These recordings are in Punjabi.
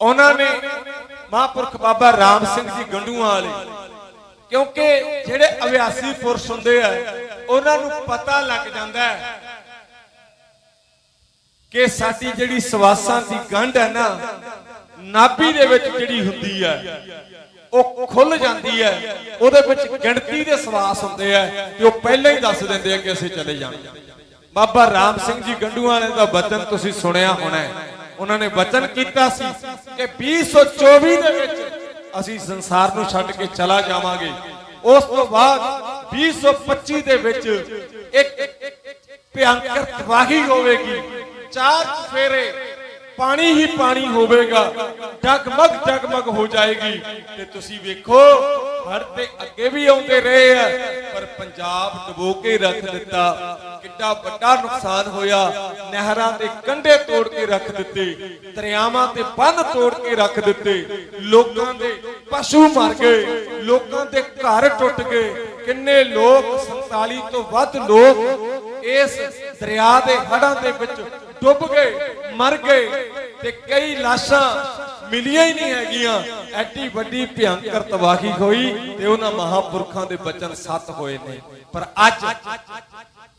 ਉਹਨਾਂ ਨੇ ਮਹਾਂਪੁਰਖ ਬਾਬਾ ਰਾਮ ਸਿੰਘ ਜੀ ਗੰਡੂਆਂ ਵਾਲੇ, ਕਿਉਂਕਿ ਜਿਹੜੇ ਅਭਿਆਸੀ ਪੁਰਸ਼ ਹੁੰਦੇ ਆ, ਉਹਨਾਂ ਨੂੰ ਪਤਾ ਲੱਗ ਜਾਂਦਾ ਹੈ ਕਿ ਸਾਡੀ ਜਿਹੜੀ ਸਵਾਸਾਂ ਦੀ ਗੰਢ ਹੈ ਨਾ, ਨਾਭੀ ਦੇ ਵਿੱਚ ਜਿਹੜੀ ਹੁੰਦੀ ਹੈ, ਉਹ ਖੁੱਲ ਜਾਂਦੀ ਹੈ, ਉਹਦੇ ਵਿੱਚ ਗਿਣਤੀ ਦੇ ਸਵਾਸ ਹੁੰਦੇ ਆ ਤੇ ਉਹ ਪਹਿਲਾਂ ਹੀ ਦੱਸ ਦਿੰਦੇ ਆ ਕਿ ਅਸੀਂ ਚਲੇ ਜਾਣਾ। ਬਾਬਾ ਰਾਮ ਸਿੰਘ ਜੀ ਗੰਡੂਆਂ ਨੇ ਦਾ ਬਚਨ ਤੁਸੀਂ ਸੁਣਿਆ ਹੋਣਾ ਹੈ। ਉਹਨਾਂ ਨੇ ਬਚਨ ਕੀਤਾ ਸੀ ਕਿ 2024 ਦੇ ਵਿੱਚ ਅਸੀਂ ਸੰਸਾਰ ਨੂੰ ਛੱਡ ਕੇ ਚਲਾ ਜਾਵਾਂਗੇ। ਉਸ ਤੋਂ ਬਾਅਦ 2025 ਦੇ ਵਿੱਚ ਇੱਕ ਭਿਆਨਕ ਤਬਾਹੀ ਹੋਵੇਗੀ। ਚਾਰ ਫੇਰੇ ਪਾਣੀ ਹੀ ਪਾਣੀ ਹੋਵੇਗਾ। ਜਗਮਗ ਜਗਮਗ ਹੋ ਜਾਏਗੀ। ਤੇ ਤੁਸੀਂ ਵੇਖੋ ਹੜ ਤੇ ਅੱਗੇ ਵੀ ਆਉਂਦੇ ਰਹੇ ਆ, ਪਰ ਪੰਜਾਬ ਡੁਬੋ ਕੇ ਰੱਖ ਦਿੱਤਾ। ਕਿੱਡਾ ਵੱਡਾ ਨੁਕਸਾਨ ਹੋਇਆ, ਨਹਿਰਾਂ ਦੇ ਕੰਢੇ ਤੋੜ ਕੇ ਰੱਖ ਦਿੱਤੇ, ਦਰਿਆਵਾਂ ਤੇ ਬੰਨ ਤੋੜ ਕੇ ਰੱਖ ਦਿੱਤੇ। ਲੋਕਾਂ ਦੇ ਪਸ਼ੂ ਮਰ ਗਏ, ਲੋਕਾਂ ਦੇ ਘਰ ਟੁੱਟ ਗਏ। ਕਿੰਨੇ ਲੋਕ 47 ਤੋਂ ਵੱਧ ਲੋਕ ਇਸ ਦਰਿਆ ਦੇ ਹੜਾਂ ਦੇ ਵਿੱਚ ਡੁੱਬ ਗਏ, ਮਰ ਗਏ ਤੇ ਕਈ ਲਾਸ਼ਾਂ ਮਿਲੀਆਂ ਹੀ ਨਹੀਂ ਹੈਗੀਆਂ। ਐਡੀ ਵੱਡੀ ਭਿਆਨਕ ਤਬਾਹੀ ਹੋਈ ਤੇ ਉਹਨਾਂ ਮਹਾਪੁਰਖਾਂ ਦੇ ਬਚਨ ਸੱਤ ਹੋਏ ਨੇ। ਪਰ ਅੱਜ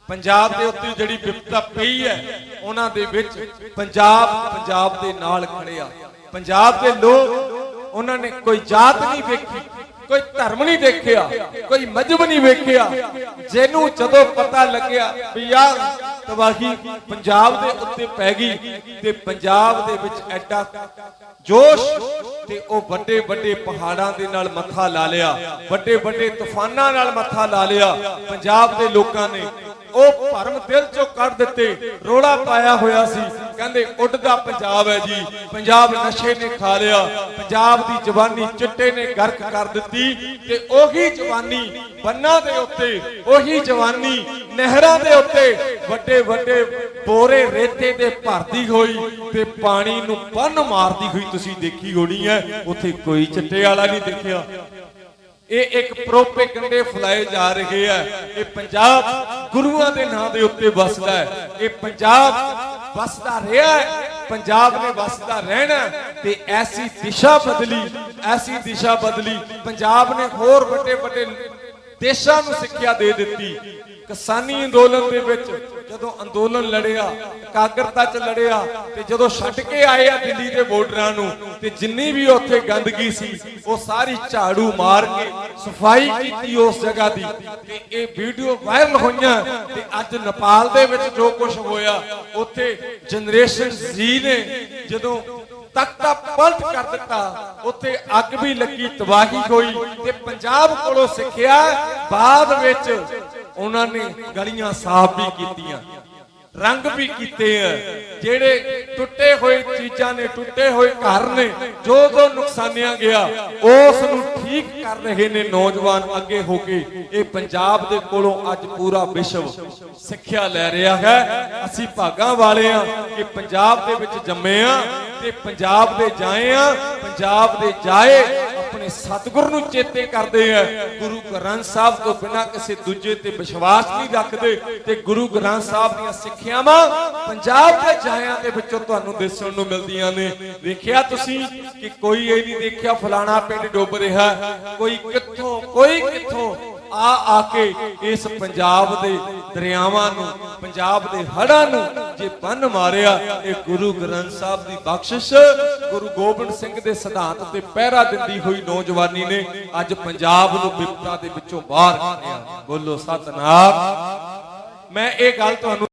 ਪੰਜਾਬ ਦੇ ਉੱਤੇ ਜਿਹੜੀ ਵਿਪਤਾ ਪਈ ਹੈ, ਉਹਨਾਂ ਦੇ ਵਿੱਚ ਪੰਜਾਬ ਪੰਜਾਬ ਦੇ ਨਾਲ ਖੜਿਆ ਪੰਜਾਬ ਦੇ ਲੋਕ, ਉਹਨਾਂ ਨੇ ਕੋਈ ਜਾਤ ਨਹੀਂ ਵੇਖੀ, ਕੋਈ ਧਰਮ ਨਹੀਂ ਦੇਖਿਆ, ਕੋਈ ਮਜਹਬ ਨਹੀਂ ਵੇਖਿਆ। ਜਿਹਨੂੰ ਜਦੋਂ ਪਤਾ ਲੱਗਿਆ ਵੀ ਯਾਰ ਤਬਾਹੀ ਪੰਜਾਬ ਦੇ ਉੱਤੇ ਪੈ ਗਈ ਤੇ ਪੰਜਾਬ ਦੇ ਵਿੱਚ ਐਡਾ ਜੋਸ਼ ਤੇ ਉਹ ਵੱਡੇ ਵੱਡੇ ਪਹਾੜਾਂ ਦੇ ਨਾਲ ਮੱਥਾ ਲਾ ਲਿਆ, ਵੱਡੇ ਵੱਡੇ ਤੂਫਾਨਾਂ ਨਾਲ ਮੱਥਾ ਲਾ ਲਿਆ। ਪੰਜਾਬ ਦੇ ਲੋਕਾਂ ਨੇ ਉਹ ਭਰਮ ਦਿਲ ਚੋਂ ਕੱਢ ਦਿੱਤੇ ਰੋੜਾ ਪਾਇਆ ਹੋਇਆ ਸੀ। ਕਹਿੰਦੇ ਉੱਡਦਾ ਪੰਜਾਬ ਹੈ ਜੀ। ਪੰਜਾਬ ਨਸ਼ੇ ਨੇ ਖਾ ਲਿਆ, ਪੰਜਾਬ ਦੀ ਜਵਾਨੀ ਚਿੱਟੇ ਨੇ ਗਰਕ ਕਰ ਦਿੱਤੀ ਤੇ ਉਹੀ ਜਵਾਨੀ ਬੰਨਾਂ ਦੇ ਉੱਤੇ, ਉਹੀ ਜਵਾਨੀ ਨਹਿਰਾਂ ਦੇ ਉੱਤੇ ਵੱਡੇ ਵੱਡੇ ਬੋਰੇ ਰੇਤੇ ਦੇ ਭਰਦੀ ਹੋਈ ਤੇ ਪਾਣੀ ਨੂੰ ਬੰਨ ਮਾਰਦੀ ਹੋਈ ਤੁਸੀਂ ਦੇਖੀ ਹੋਣੀ ਹੈ, ਉੱਥੇ ਕੋਈ ਚਿੱਟੇ ਵਾਲਾ ਨਹੀਂ ਦੇਖਿਆ। ਇਹ ਇੱਕ ਪ੍ਰੋਪੇਗੰਡੇ ਫਲਾਏ ਜਾ ਰਹੇ ਆ। ਇਹ ਪੰਜਾਬ ਗੁਰੂਆਂ ਦੇ ਨਾਂ ਦੇ ਉੱਤੇ ਵਸਦਾ ਹੈ। ਇਹ ਪੰਜਾਬ ਵਸਦਾ ਰਿਹਾ ਹੈ। ਪੰਜਾਬ ਨੇ ਵਸਦਾ ਰਹਿਣਾ ਤੇ ਐਸੀ ਦਿਸ਼ਾ ਬਦਲੀ, ਐਸੀ ਦਿਸ਼ਾ ਬਦਲੀ ਪੰਜਾਬ ਨੇ ਹੋਰ ਵੱਡੇ ਵੱਡੇ ਦੇਸ਼ਾਂ ਨੂੰ ਸਿੱਖਿਆ ਦੇ ਦਿੱਤੀ। ਕਿਸਾਨੀ ਅੰਦੋਲਨ ਦੇ ਵਿੱਚ ਜਦੋਂ ਅੰਦੋਲਨ ਲੜਿਆ, ਇਕਾਗਰਤਾ ਚ ਲੜਿਆ ਤੇ ਜਦੋਂ ਛੱਡ ਕੇ ਆਏ ਆ ਦਿੱਲੀ ਦੇ ਬਾਰਡਰਾਂ ਨੂੰ ਤੇ ਜਿੰਨੀ ਵੀ ਉੱਥੇ ਗੰਦਗੀ ਸੀ, ਉਹ ਸਾਰੀ ਝਾੜੂ ਮਾਰ ਕੇ ਸਫ਼ਾਈ ਕੀਤੀ ਉਸ ਜਗ੍ਹਾ ਦੀ ਤੇ ਇਹ ਵੀਡੀਓ ਵਾਇਰਲ ਹੋਈਆਂ ਤੇ ਅੱਜ ਨੇਪਾਲ ਦੇ ਵਿੱਚ ਜੋ ਕੁਝ ਹੋਇਆ, ਉੱਥੇ ਜਨਰੇਸ਼ਨ Z ਨੇ ਜਦੋਂ ਤਖਤਾ ਪਲਟ ਕਰ ਦਿੱਤਾ। ਉੱਥੇ ਅੱਗ ਵੀ ਲੱਗੀ, ਤਬਾਹੀ ਹੋਈ ਤੇ ਪੰਜਾਬ ਕੋਲੋਂ ਸਿੱਖਿਆ। ਬਾਅਦ ਵਿੱਚ ਉਹਨਾਂ ਨੇ ਗਲੀਆਂ ਸਾਫ਼ ਵੀ ਕੀਤੀਆਂ, ਰੰਗ ਵੀ ਕੀਤੇ ਆ। ਜਿਹੜੇ ਟੁੱਟੇ ਹੋਏ ਚੀਜ਼ਾਂ ਨੇ, ਟੁੱਟੇ ਹੋਏ ਘਰ ਨੇ, ਜੋ ਜੋ ਨੁਕਸਾਨਿਆ ਗਿਆ, ਉਸ ਨੂੰ ਠੀਕ ਕਰ ਰਹੇ ਨੇ ਨੌਜਵਾਨ ਅੱਗੇ ਹੋ ਕੇ। ਇਹ ਪੰਜਾਬ ਦੇ ਕੋਲੋਂ ਅੱਜ ਪੂਰਾ ਵਿਸ਼ਵ ਸਿੱਖਿਆ ਲੈ ਰਿਹਾ ਹੈ। ਅਸੀਂ ਭਾਗਾਂ ਵਾਲੇ ਆ ਕਿ ਪੰਜਾਬ ਦੇ ਵਿੱਚ ਜੰਮੇ ਆ ਤੇ ਪੰਜਾਬ ਦੇ ਜਾਏ ਆ, ਪੰਜਾਬ ਦੇ ਜਾਏ, ਆਪਣੇ ਸਤਿਗੁਰ ਨੂੰ ਚੇਤੇ ਕਰਦੇ ਆ। ਗੁਰੂ ਗ੍ਰੰਥ ਸਾਹਿਬ ਤੋਂ ਬਿਨਾਂ ਕਿਸੇ ਦੂਜੇ ਤੇ ਵਿਸ਼ਵਾਸ ਨਹੀਂ ਰੱਖਦੇ ਤੇ ਗੁਰੂ ਗ੍ਰੰਥ ਸਾਹਿਬ ਦੀਆਂ ਸਿੱਖਿਆਵਾਂ ਪੰਜਾਬ ਦੇ ਜਾਇਆਂ ਦੇ ਵਿੱਚੋਂ ਤੁਹਾਨੂੰ ਦਿਸਣ ਨੂੰ ਮਿਲਦੀਆਂ ਨੇ। ਦੇਖਿਆ ਤੁਸੀਂ ਕਿ ਕੋਈ ਇਹ ਨਹੀਂ ਦੇਖਿਆ ਫਲਾਣਾ ਪਿੰਡ ਡੁੱਬ ਰਿਹਾ। ਕੋਈ ਕਿੱਥੋਂ ਕੋਈ ਕਿੱਥੋਂ ਆ ਆ ਕੇ ਇਸ ਪੰਜਾਬ ਦੇ ਦਰਿਆਵਾਂ ਨੂੰ, ਪੰਜਾਬ ਦੇ ਹੜਾਂ ਨੂੰ ਜੇ ਬੰਨ ਮਾਰਿਆ, ਇਹ ਗੁਰੂ ਗ੍ਰੰਥ ਸਾਹਿਬ ਦੀ ਬਖਸ਼ਿਸ਼ ਗੁਰੂ ਗੋਬਿੰਦ ਸਿੰਘ ਦੇ ਸਿਧਾਂਤ ਤੇ ਪਹਿਰਾ ਦਿੰਦੀ ਹੋਈ ਨੌਜਵਾਨੀ ਨੇ ਅੱਜ ਪੰਜਾਬ ਨੂੰ ਵਿਪਤਾ ਦੇ ਵਿੱਚੋਂ ਬਾਹਰ ਕੱਢਿਆ। ਬੋਲੋ, ਸਤਨਾਮ। ਮੈਂ ਇਹ ਗੱਲ ਤੁਹਾਨੂੰ